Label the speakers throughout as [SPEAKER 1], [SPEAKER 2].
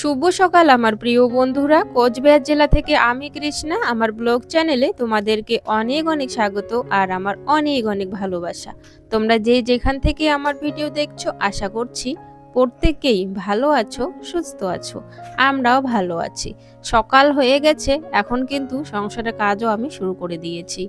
[SPEAKER 1] শুভ সকাল আমার প্রিয় বন্ধুরা। কোচবিহার জেলা থেকে আমি কৃষ্ণা। আমার ব্লগ চ্যানেলে তোমাদেরকে অনেক অনেক স্বাগত আর আমার অনেক অনেক ভালোবাসা। তোমরা যে যেখান থেকে আমার ভিডিও দেখছ, আশা করছি প্রত্যেকেই ভালো আছো, সুস্থ আছো, আমরাও ভালো আছি। সকাল হয়ে গেছে, এখন কিন্তু সংসারের কাজও আমি শুরু করে দিয়েছি।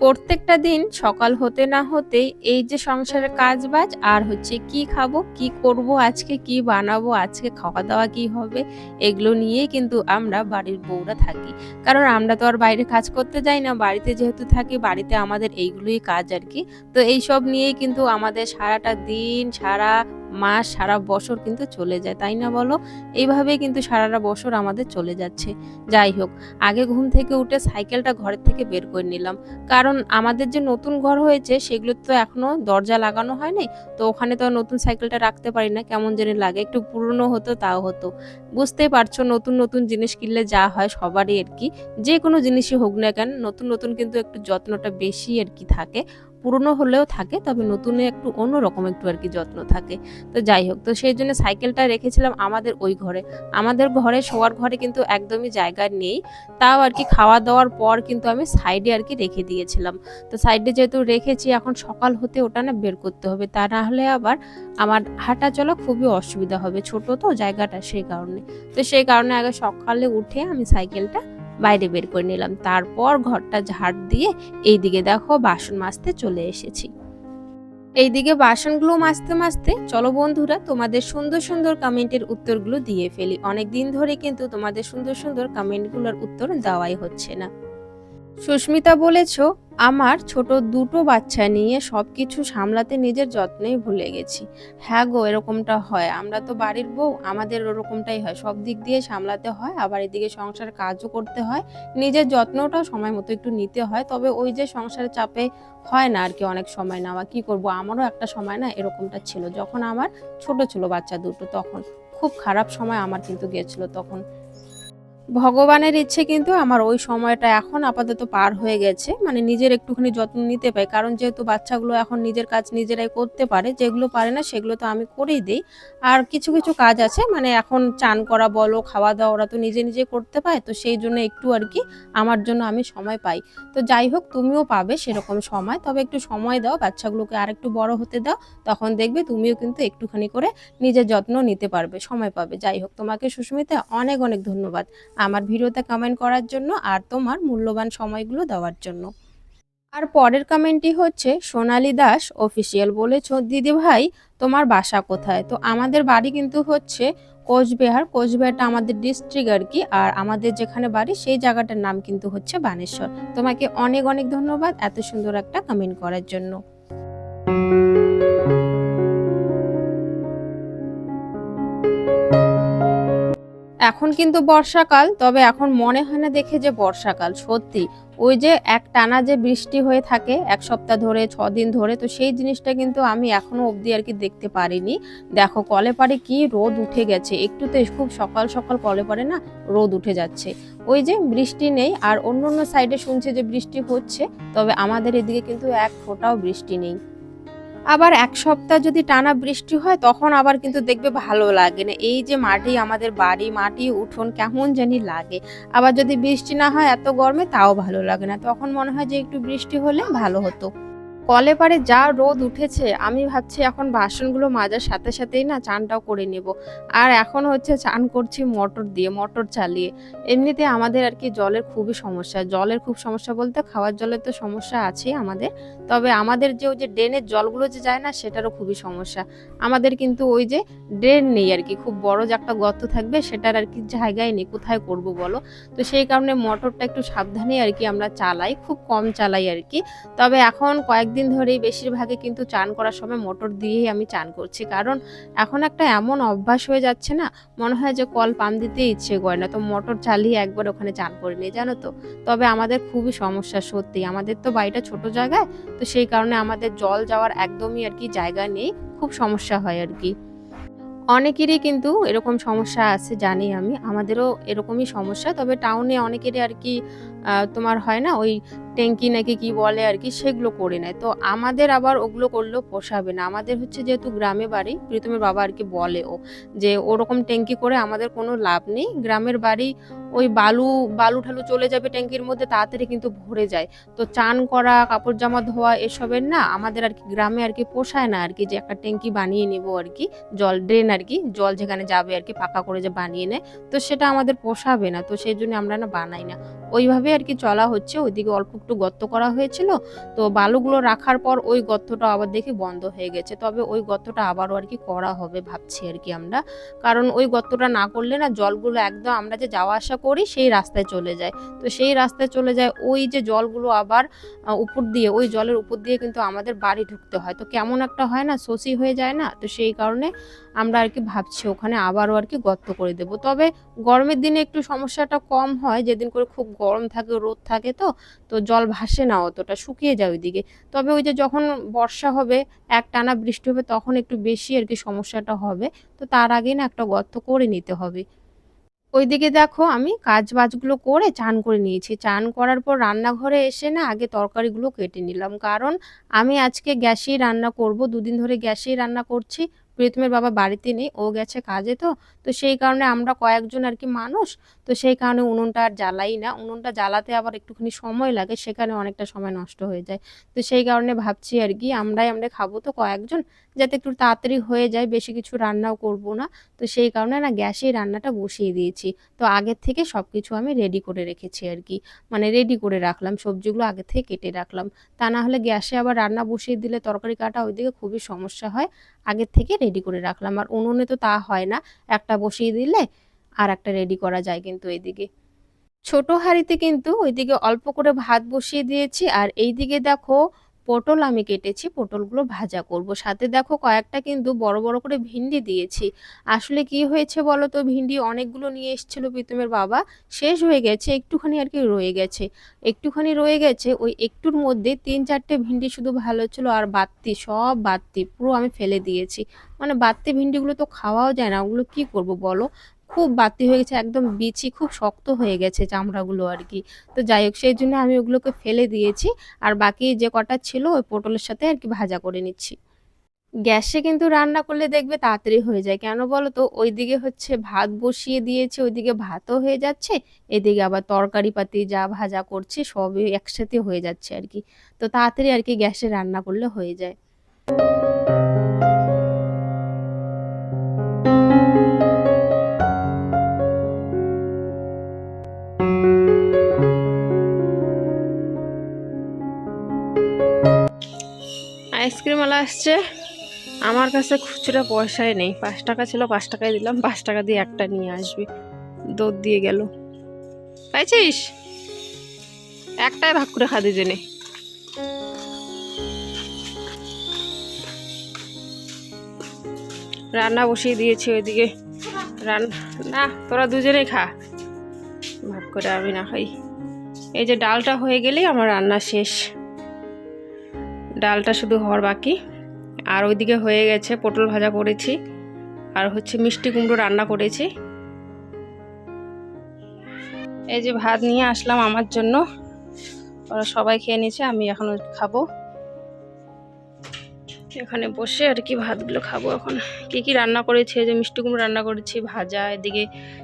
[SPEAKER 1] প্রত্যেকটা দিন সকাল হতে না হতেই এই যে সংসারের কাজ বাজ আর হচ্ছে কি খাব, কি করব, আজকে কি বানাবো, আজকে খাওয়া দাওয়া কি হবে, এগুলো নিয়েই কিন্তু আমরা বাড়ির বউরা থাকি। কারণ আমরা তো আর বাইরে কাজ করতে যাই না, বাড়িতে যেহেতু থাকি, বাড়িতে আমাদের এইগুলোই কাজ আর কি। তো এই সব নিয়েই কিন্তু আমাদের সারাটা দিন, সারা মাস সারা বছর কিন্তু চলে যায়, তাই না বলো? এইভাবে কিন্তু সারাটা বছর আমাদের চলে যাচ্ছে। যাই হোক, আগে ঘুম থেকে উঠে সাইকেলটা ঘরের থেকে বের করে নিলাম। কারণ আমাদের যে নতুন ঘর হয়েছে, সেগুলো তো এখনও দরজা লাগানো হয়নি, তো ওখানে তো নতুন সাইকেলটা রাখতে পারি না, কেমন যেন লাগে। একটু পুরনো হতো, তাও হতো। বুঝতেই পারছ, নতুন নতুন জিনিস কিনলে যা হয় সবারই আর কি। যে কোনো জিনিসই হোক না কেন, নতুন নতুন কিন্তু একটু যত্নটা বেশি আর কি থাকে। পুরনো হলেও থাকে, তবে নতুনে একটু অন্যরকম একটু আর কি যত্ন থাকে। তো যাই হোক, তো সেই জন্য সাইকেলটা রেখেছিলাম আমাদের ওই ঘরে। আমাদের ঘরে শোয়ার ঘরে কিন্তু একদমই জায়গা নেই। তাও আর কি খাওয়া দাওয়ার পর কিন্তু আমি সাইডে আর কি রেখে দিয়েছিলাম। তো সাইডে যেহেতু রেখেছি, এখন সকাল হতে ওটা না বের করতে হবে। তা না হলে আবার আমার হাঁটা চলা খুবই অসুবিধা হবে। ছোট তো জায়গাটা সেই কারণে। তো সেই কারণে আগে সকালে উঠে আমি সাইকেলটা বাইরে বের করে নিলাম। তারপর ঘরটা ঝাড় দিয়ে এই দিকে দেখো বাসন মাজতে চলে এসেছি। এইদিকে বাসনগুলো মাজতে মাজতে, চলো বন্ধুরা, তোমাদের সুন্দর সুন্দর কমেন্টের উত্তরগুলো দিয়ে ফেলি। অনেক দিন ধরে কিন্তু তোমাদের সুন্দর সুন্দর কমেন্টগুলোর উত্তর দেওয়াই হচ্ছে না। সুস্মিতা বলেছ, আমার ছোট দুটো বাচ্চা নিয়ে সব কিছু সামলাতে নিজের যত্নেই ভুলে গেছি। হ্যাঁ গো, এরকমটা হয়। আমরা তো বাড়ির বউ, আমাদের ওরকমটাই হয়। সব দিক দিয়ে সামলাতে হয়, আবার এদিকে সংসার কাজও করতে হয়। নিজের যত্নটাও সময় মতো একটু নিতে হয়। তবে ওই যে সংসারের চাপে হয় না আর কি অনেক সময় নেওয়া। কি করব? আমারও একটা সময় না এরকমটা ছিল। যখন আমার ছোট ছিল বাচ্চা দুটো, তখন খুব খারাপ সময় আমার কিন্তু গেছিল। তখন ভগবানের ইচ্ছে কিন্তু আমার ওই সময়টা এখন আপাতত পার হয়ে গেছে। মানে নিজের একটুখানি যত্ন নিতে পাই কারণ যেহেতু বাচ্চাগুলো এখন নিজের কাজ নিজেরাই করতে পারে, যেগুলো পারে না সেগুলো তো আমি করেই দিই। আর কিছু কিছু কাজ আছে মানে এখন চান করা বলো, খাওয়া দাওয়া ওরা তো নিজে নিজে করতে পায়। তো সেই জন্য একটু আর কি আমার জন্য আমি সময় পাই। তো যাই হোক, তুমিও পাবে সেরকম সময়। তবে একটু সময় দাও, বাচ্চাগুলোকে আর একটু বড় হতে দাও। তখন দেখবে তুমিও কিন্তু একটুখানি করে নিজের যত্ন নিতে পারবে, সময় পাবে। যাই হোক, তোমাকে সুস্মিতা অনেক অনেক ধন্যবাদ। আমার ভিডিওতে কমেন্ট করার জন্য আর তোমার মূল্যবান সময়গুলো দেওয়ার জন্য। আর পরের কমেন্টটি হচ্ছে, সোনালী দাস অফিসিয়াল বলেছ, দিদি ভাই, তোমার বাসা কোথায়? তো আমাদের বাড়ি কিন্তু হচ্ছে কোচবিহার। কোচবিহারটা আমাদের ডিস্ট্রিক্ট আর কি, আর আমাদের যেখানে বাড়ি সেই জায়গাটার নাম কিন্তু হচ্ছে বানেশ্বর। তোমাকে অনেক অনেক ধন্যবাদ এত সুন্দর একটা কমেন্ট করার জন্য। এখন কিন্তু বর্ষাকাল, তবে এখন মনে হয় না দেখে যে বর্ষাকাল, সত্যি। ওই যে এক টানা যে বৃষ্টি হয়ে থাকে, এক সপ্তাহ ধরে, ছ দিন ধরে, তো সেই জিনিসটা কিন্তু আমি এখনও অবধি আর কি দেখতে পারিনি। দেখো, কলে পারে কি রোদ উঠে গেছে। একটুতে খুব সকাল সকাল কলে পারে না রোদ উঠে যাচ্ছে। ওই যে বৃষ্টি নেই, আর অন্য অন্য সাইডে শুনছে যে বৃষ্টি হচ্ছে, তবে আমাদের এদিকে কিন্তু এক ফোঁটাও বৃষ্টি নেই। আবার এক সপ্তাহ যদি টানা বৃষ্টি হয়, তখন আবার কিন্তু দেখবে ভালো লাগে না। এই যে মাটি, আমাদের বাড়ি মাটি, উঠোন কেমন জানি লাগে। আবার যদি বৃষ্টি না হয় এত গরমে, তাও ভালো লাগে না। তখন মনে হয় যে একটু বৃষ্টি হলে ভালো হতো। কলে পারে যা রোদ উঠেছে, আমি ভাবছি এখন বাসনগুলো মাজার সাথে সাথেই না চানটাও করে নেব। আর এখন হচ্ছে চান করছি মোটর দিয়ে, মোটর চালিয়ে। এমনিতে আমাদের আর কি জলের খুবই সমস্যা। জলের খুব সমস্যা বলতে খাওয়ার জলের তো সমস্যা আছেই আমাদের। তবে আমাদের যে ওই যে ড্রেনের জলগুলো যে যায় না, সেটারও খুবই সমস্যা। আমাদের কিন্তু ওই যে ড্রেন নেই আর কি। খুব বড় যে একটা গর্ত থাকবে, সেটার আর কি জায়গায় নেই। কোথায় করব বলো? তো সেই কারণে মোটরটা একটু সাবধানে আর কি আমরা চালাই, খুব কম চালাই আর কি। তবে এখন কয়েকদিন ধরেই বেশিরভাগে কিন্তু চান করার সময় মোটর দিয়েই আমি চান করছি। কারণ এখন একটা এমন অভ্যাস হয়ে যাচ্ছে না, মনে হয় যে কল পাম্প দিতে ইচ্ছে করে না। তো মোটর চালিয়ে একবার ওখানে চান করে নিই, জানো তো? তবে আমাদের খুবই সমস্যা সত্যি। আমাদের তো বাড়িটা ছোট জায়গায়, তো সেই কারণে আমাদের জল যাওয়ার একদমই আর কি জায়গা নেই। খুব সমস্যা হয় আর কি। অনেকেরই কিন্তু এরকম সমস্যা আছে, জানি আমি। আমাদেরও এরকমই সমস্যা। তবে টাউনে অনেকেরই আর কি তোমার হয় না ওই ট্যাঙ্কি নাকি কি বলে আর কি, সেগুলো করে নেয়। তো আমাদের আবার ওগুলো করলেও পোষাবে না। আমাদের হচ্ছে যেহেতু গ্রামে বাড়ি, প্রীতমের বাবা আর কি বলে ও যে ওরকম ট্যাঙ্কি করে আমাদের কোনো লাভ নেই। গ্রামের বাড়ি ওই বালু বালু ঠালু চলে যাবে ট্যাঙ্কির মধ্যে, তাড়াতাড়ি কিন্তু ভরে যায়। তো চান করা, কাপড় জামা ধোয়া এসবের না আমাদের আর কি গ্রামে আর কি পোষায় না আর কি যে একটা ট্যাঙ্কি বানিয়ে নেব আর কি। জল, ড্রেন আর কি, জল যেখানে যাবে আর কি পাকা করে যে বানিয়ে নেয়। তো সেটা আমাদের পোষাবে না। তো সেই জন্য আমরা না বানাই না। ওইভাবে আর কি চলা হচ্ছে। ওইদিকে অল্প একটু গর্ত করা হয়েছিল। তো বালুগুলো রাখার পর ওই গর্তটা আবার দেখি বন্ধ হয়ে গেছে। তবে ওই গর্তটা আবারও আর কি করা হবে ভাবছি আর কি আমরা। কারণ ওই গর্তটা না করলে না জলগুলো একদম আমরা যে যাওয়া আসা করি সেই রাস্তায় চলে যায়। তো সেই রাস্তায় চলে যায়, ওই যে জলগুলো আবার উপর দিয়ে, ওই জলের উপর দিয়ে কিন্তু আমাদের বাড়ি ঢুকতে হয়। তো কেমন একটা হয় না, শশী হয়ে যায় না? তো সেই কারণে আমরা আর কি ভাবছি, ওখানে আবারও আর কি গর্ত করে দেবো। তবে গরমের দিনে একটু সমস্যাটা কম হয়, যেদিন করে খুব গরম থাকে, রোদ থাকে তো তো জল ভাসে না অতটা, শুকিয়ে যায় ওইদিকে। তবে ওই যে যখন বর্ষা হবে এক টানা বৃষ্টি হবে, তখন একটু বেশি আর কি সমস্যাটা হবে। তো তার আগে না একটা গর্ত করে নিতে হবে। ওইদিকে দেখো, আমি কাজ বাজগুলো করে চান করে নিয়েছি। চান করার পর রান্নাঘরে এসে না আগে তরকারিগুলো কেটে নিলাম। কারণ আমি আজকে গ্যাসেই রান্না করব, দুদিন ধরে গ্যাসেই রান্না করছি। প্রীতমের বাবা বাড়িতে নেই, ও গেছে কাজে তো তো সেই কারণে আমরা কয়েকজন আর কি মানুষ, তো সেই কারণে উনুনটা আর জ্বালাই না। উনুনটা জ্বালাতে আবার একটুখানি সময় লাগে, সেখানে অনেকটা সময় নষ্ট হয়ে যায়। তো সেই কারণে ভাবছি আর কি, আমরাই আমরা খাব তো কয়েকজন, যাতে একটু তাড়াতাড়ি হয়ে যায়, বেশি কিছু রান্নাও করব না। তো সেই কারণে না গ্যাসেই রান্নাটা বসিয়ে দিয়েছি। তো আগের থেকে সব কিছু আমি রেডি করে রেখেছি আর কি মানে রেডি করে রাখলাম, সবজিগুলো আগে থেকে কেটে রাখলাম। তা না হলে গ্যাসে আবার রান্না বসিয়ে দিলে তরকারি কাটা ওইদিকে খুবই সমস্যা হয়, আগের থেকে রেডি করে রাখলাম। আর উনুনে তো তা হয় না। একটা বসিয়ে দিলে আর একটা রেডি করা যায় কিন্তু এইদিকে। ছোট হাঁড়িতে কিন্তু ওইদিকে অল্প করে ভাত বসিয়ে দিয়েছি। আর এইদিকে দেখো পটল আমি কেটেছি, পটলগুলো ভাজা করব। সাথে দেখো কয়েকটা কিন্তু বড় বড় করে ভিন্ডি দিয়েছি। আসলে কি হয়েছে বলো তো? ভিন্ডি অনেকগুলো নিয়ে এসেছিল প্রীতমের বাবা। শেষ হয়ে গেছে, একটুখানি আর কি রয়ে গেছে। একটুখানি রয়ে গেছে, ওই একটুর মধ্যে তিন, চারটে ভিন্ডি শুধু ভালো ছিল আর বাত্তি সব বাত্তি পুরো আমি ফেলে দিয়েছি। মানে বাত্তি ভিন্ডিগুলো তো খাওয়াও যায় না, ওগুলো কি করব বলো? খুব বাতি হয়ে গেছে, একদম বিচি, খুব শক্ত হয়ে গেছে চামড়াগুলো আর কি। তো যাই হোক, সেই জন্য আমি ওগুলোকে ফেলে দিয়েছি আর বাকি যে কটা ছিল ওই পটলের সাথে আর কি ভাজা করে নিচ্ছি। গ্যাসে কিন্তু রান্না করলে দেখবে তাড়াতাড়ি হয়ে যায়। কেন বলো তো? ওইদিকে হচ্ছে ভাত বসিয়ে দিয়েছে, ওইদিকে ভাতও হয়ে যাচ্ছে, এদিকে আবার তরকারি পাতি যা ভাজা করছি সবই একসাথে হয়ে যাচ্ছে আর কি। তো তাড়াতাড়ি আর কি গ্যাসে রান্না করলে হয়ে যায়। আসছে। আমার কাছে খুচরা পয়সাই নেই। পাঁচ টাকা ছিল, পাঁচ টাকায় দিলাম। পাঁচ টাকা দিয়ে একটা নিয়ে আসবি। দৌড় দিয়ে গেল। পাইছিস? একটাই ভাগ করে খা দুজনে। রান্না বসিয়ে দিয়েছি ওইদিকে। রান্না না, তোরা দুজনেই খা। ভাগ করে আমি না খাই। এই যে ডালটা হয়ে গেলেই আমার রান্না শেষ। ডালটা শুধু হওয়ার বাকি। আর ওইদিকে হয়ে গেছে পটল ভাজা করেছি। আর হচ্ছে মিষ্টি কুমড়ো রান্না করেছি। এই যে ভাত নিয়ে আসলাম আমার জন্য। ওরা সবাই খেয়ে নিয়েছে, আমি এখন খাব। এখানে বসে আর কি ভাতগুলো খাব এখন। কি কি রান্না করেছি? এই যে মিষ্টি কুমড়ো রান্না করেছি, ভাজা, এদিকে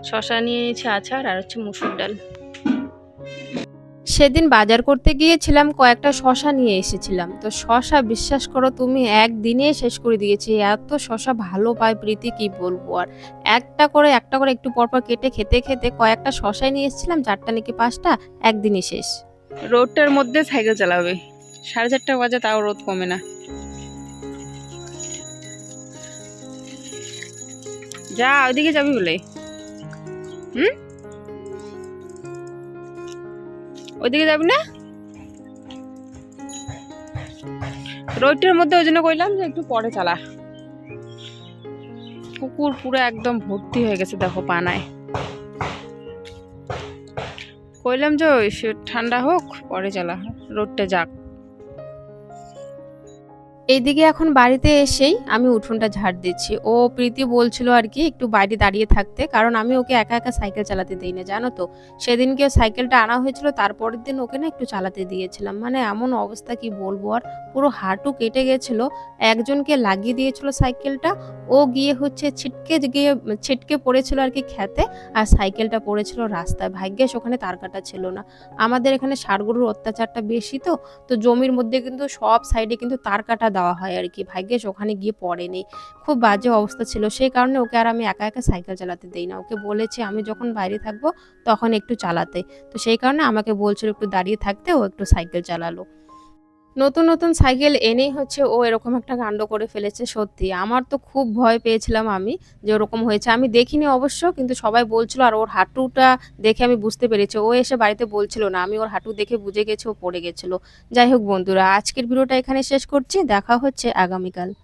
[SPEAKER 1] শশা নিয়ে নিয়েছি, আচার আর হচ্ছে মুসুর ডাল। সেদিন বাজার করতে গিয়েছিলাম, কয়েকটা শশা নিয়ে এসেছিলাম। তো শশা বিশ্বাস করো তুমি একদিনে শেষ করে দিয়েছি। এত শশা ভালো পায় প্রীতি, কি বলব আর? একটা করে একটা করে একটু পরপর কেটে, খেতে খেতে কয়েকটা শশাই নিয়ে এসেছিলাম, চারটা নাকি পাঁচটা, একদিনই শেষ।
[SPEAKER 2] রোডটার মধ্যে সাইকেল চালাবে। সাড়ে চারটা বাজে, তাও রোদ কমে না। যা, ওইদিকে যাবি বলে। হুম? ওইদিকে যাবি না? রোডটার মধ্যে ওই জন্য কইলাম যে একটু পরে চালা। কুকুর পুরো একদম ভর্তি হয়ে গেছে দেখো পানায়। কইলাম যে ঠান্ডা হোক, পরে চালা রোডটা যাক।
[SPEAKER 1] এইদিকে এখন বাড়িতে এসেই আমি উঠোনটা ঝাড় দিচ্ছি। ও প্রীতি বলছিল আর কি একটু বাইরে দাঁড়িয়ে থাকতে, কারণ আমি ওকে একা একা সাইকেল চালাতে দিই না, জানো তো? সেদিনকে সাইকেলটা আনা হয়েছিল, তারপরের দিন ওকে না একটু চালাতে দিয়েছিলাম। মানে এমন অবস্থা কি বলব আর? পুরো হাঁটু কেটে গেছিল, একজনকে লাগিয়ে দিয়েছিল সাইকেলটা। ও গিয়ে হচ্ছে ছিটকে গিয়ে, ছিটকে পড়েছিল আর কি খেতে, আর সাইকেলটা পড়েছিল রাস্তায়। ভাগ্যেস ওখানে তার কাটা ছিল না। আমাদের এখানে ষাড়গরুর অত্যাচারটা বেশি তো তো জমির মধ্যে কিন্তু সব সাইডে কিন্তু তার কাটা দেওয়া হয় আর কি ভাগ্যেস ওখানে গিয়ে পড়েনি। খুব বাজে অবস্থা ছিল। সেই কারণে ওকে আর আমি একা একা সাইকেল চালাতে দিই না। ওকে বলেছি, আমি যখন বাইরে থাকব তখন একটু চালাতে। তো সেই কারণে আমাকে বলছিল, একটু দাঁড়িয়ে থাকতে ও একটু সাইকেল চালালো। নতুন নতুন সাইকেল এনেই হচ্ছে ও এরকম একটা কাণ্ড করে ফেলেছে, সত্যি। আমার তো খুব ভয় পেয়েছিলাম আমি যে ওরকম হয়েছে। আমি দেখিনি অবশ্য, কিন্তু সবাই বলছিল আর ওর হাঁটুটা দেখে আমি বুঝতে পেরেছি। ও এসে বাড়িতে বলছিল না, আমি ওর হাঁটু দেখে বুঝে গেছে, ও পড়ে গেছিল। যাই হোক বন্ধুরা, আজকের ভিডিওটা এখানে শেষ করছি। দেখা হচ্ছে আগামীকাল।